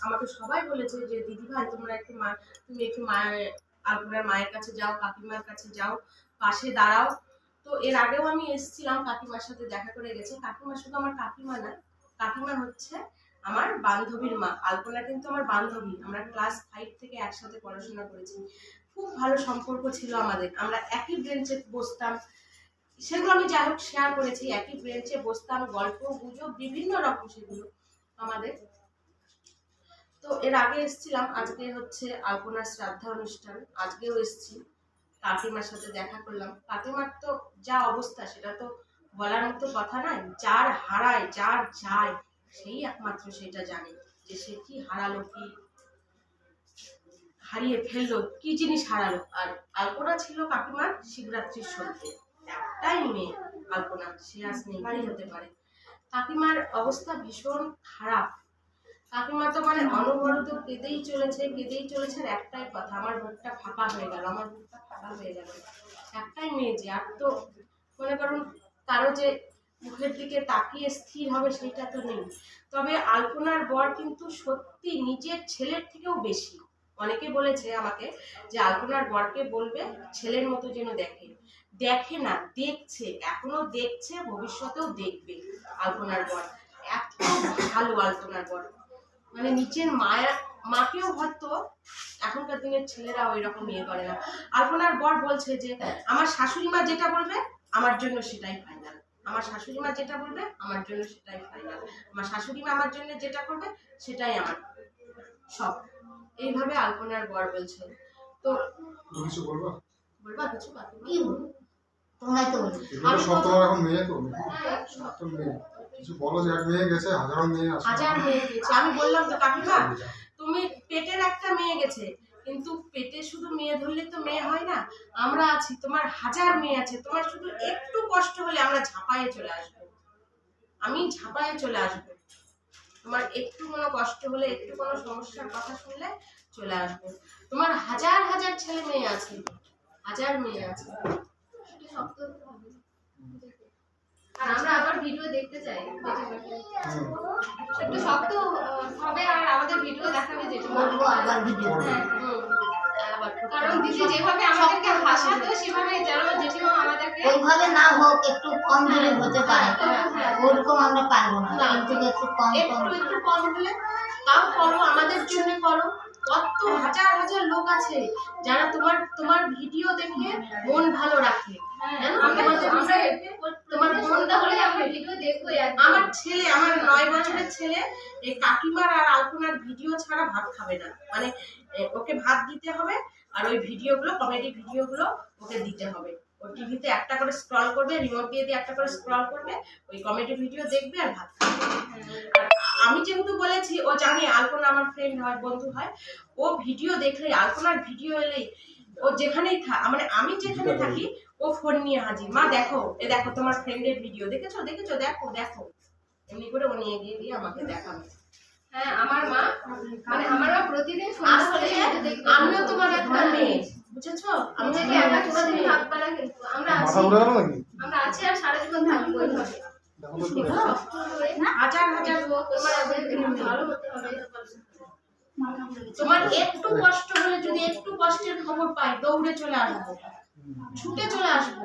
আমাকে সবাই বলেছে যে, দিদি ভাই, তোমরা একটু মা, তুমি একটু মায়ের আলপনার মায়ের কাছে যাও, কাকিমার কাছে যাও, পাশে দাঁড়াও। তো এর আগেও আমি এসেছিলাম কাকিমার সাথে, দেখা করে গেছে। কাকিমা শুধু আমার কাকিমা না, কাকিমা হচ্ছে আমার বান্ধবীর মা। আলপনা কিন্তু আমার বান্ধবী। আমরা ক্লাস ফাইভ থেকে একসাথে পড়াশোনা করেছি। খুব ভালো সম্পর্ক ছিল আমাদের। আমরা একই ব্রেঞ্চে বসতাম। সেগুলো আমি যাই হোক শেয়ার করেছি। একই ব্রেঞ্চে বসতাম, গল্প, গুজব, বিভিন্ন রকম সেগুলো আমাদের তো এর আগে এসেছিলাম, আজকে হচ্ছে আলপনার শ্রাদ্ধা অনুষ্ঠান, আজকেও এসেছি। কাকিমার সাথে দেখা করলাম। কাকিমার তো যা অবস্থা, সেটা তো বলার মতো কথা নয়, যার হারায়, যার যায়, সেই একমাত্র সেটা জানে যে সে কি হারালো, কি হারিয়ে ফেলল, কি জিনিস হারালো। আর আলপনা ছিল কাকিমার শিবরাত্রির সন্ধ্যে একটাই মেয়ে আলপনা, সে আজ নেই হতে পারে। কাকিমার অবস্থা ভীষণ খারাপ। কাকিমা তো মানে অনবরত কেঁদেই চলেছে কেঁদেই চলেছে আর একটাই কথা, আমার বুকটা ফাঁকা হয়ে গেল, আমার বুকটা ফাঁকা হয়ে গেল। একটাই মেয়ে যে, আর তো মনে করুন কারও যে মুখের দিকে তাকিয়ে স্থির হবে সেটা তো নেই। তবে আলপনার বর কিন্তু সত্যি নিজের ছেলের থেকেও বেশি। অনেকে বলেছে আমাকে যে, আলপনার বরকে বলবে, ছেলের মতো যেন দেখে। দেখে না, দেখছে, এখনও দেখছে, ভবিষ্যতেও দেখবে আলপনার বর। এত ভালো আলপনার বর। মানে নিচের মায়া মাকেও হয়তো এখনকার দিনের ছেলেরা ওই রকম ইয়ে করে না। আলপনার বর বলছে যে আমার শাশুড়ি মা যেটা বলবে আমার জন্য সেটাই ফাইনাল আমার শাশুড়ি মা যেটা বলবে আমার জন্য সেটাই ফাইনাল আমার শাশুড়ি মা আমার জন্য যেটা করবে সেটাই আমার সব। এইভাবে আলপনার বর বলছে। তো কিছু বলবা? বলবা কিছু? বাকি? তোমরাই তো তো সব তোমার এখন মেয়ে তো? সব তো মেয়ে। কিছু বলো যে এক মেয়ে গেছে হাজারো মেয়ে আছে। হাজার মেয়ে গেছে। আমি বললাম তো কাকিমা তুমি পেটের একটা মেয়ে গেছে কিন্তু পেটে শুধু মেয়ে ধরলে তো মেয়ে হয় না আমরা আছি তোমার হাজার মেয়ে আছে তোমার শুধু একটু কষ্ট হলে আমরা ঝাঁপায়ে চলে আসব। আমি ঝাঁপায়ে চলে আসব। তোমার একটু কোনো কষ্ট হলে একটু কোনো সমস্যার কথা শুনলে চলে আসব। তোমার হাজার হাজার ছেলে মেয়ে আছে হাজার মেয়ে আছে। আর আমরা আবার ভিডিও দেখতে চাই। একটু শক্ত হবে আর আমাদের ভিডিও দেখাবে জেঠিমা আবার ভিডিও হ্যাঁ, হুম, আবার কারণ দিদি যেভাবে আমাদেরকে হাসাতো সেভাবে যেন জেঠিমা আমাদেরকে ওইভাবে না হোক একটু কম ধরে হতে পারে। হ্যাঁ। ওরকম আমরা পারব না। কিন্তু একটু কম একটু একটু কম হলে তাও করো আমাদের জন্য করো। কত হাজার হাজার লোক আছে যারা তোমার তোমার ভিডিও দেখে মন ভালো রাখে। হ্যাঁ, আমরা তোমাদের- আমরা তোমার তোমার মনটা সন্ধ্যা হলে হলে আমরা ভিডিও দেখব আমার ছেলে আমার নয় বছরের ছেলে এই কাকিমার আর আলপনার ভিডিও ছাড়া ভাত খাবে না। মানে ওকে ভাত দিতে হবে আর ওই ভিডিওগুলো কমেডি ভিডিওগুলো ওকে দিতে হবে। ও টিভিতে একটা করে স্ক্রল করবে রিমোট দিয়ে দিয়ে একটা করে স্ক্রল করবে ওই কমেডি ভিডিও দেখবে আর ভাত খাবে। আমি যেহেতু বলেছি ও জানে আলপনা আমার ফ্রেন্ড হয় বন্ধু হয় ও ভিডিও দেখলে আলপনার ভিডিও এলেই ও যেখানেই থাক মানে আমি যেখানে থাকি ও ফোন নিয়ে হাজির। মা দেখো এ দেখো তোমার ফ্রেন্ডের ভিডিও দেখেছ? দেখেছ? দেখো দেখো। এমনি করে ও নিয়ে গিয়ে দিয়ে আমাকে দেখাবে। হ্যাঁ আমার মা মানে আমার মা প্রতিদিন আসলে আমিও তোমার একটা মেয়ে। বুঝেছ? আমি একা। না কিন্তু আমরা আছি। আমরা আছি আর সারা জীবন থাকব হাজার হাজার ভালো হতে হবে। তোমার একটু কষ্ট হলে যদি একটু কষ্টের খবর পাই দৌড়ে চলে আসব। ছুটে চলে আসব।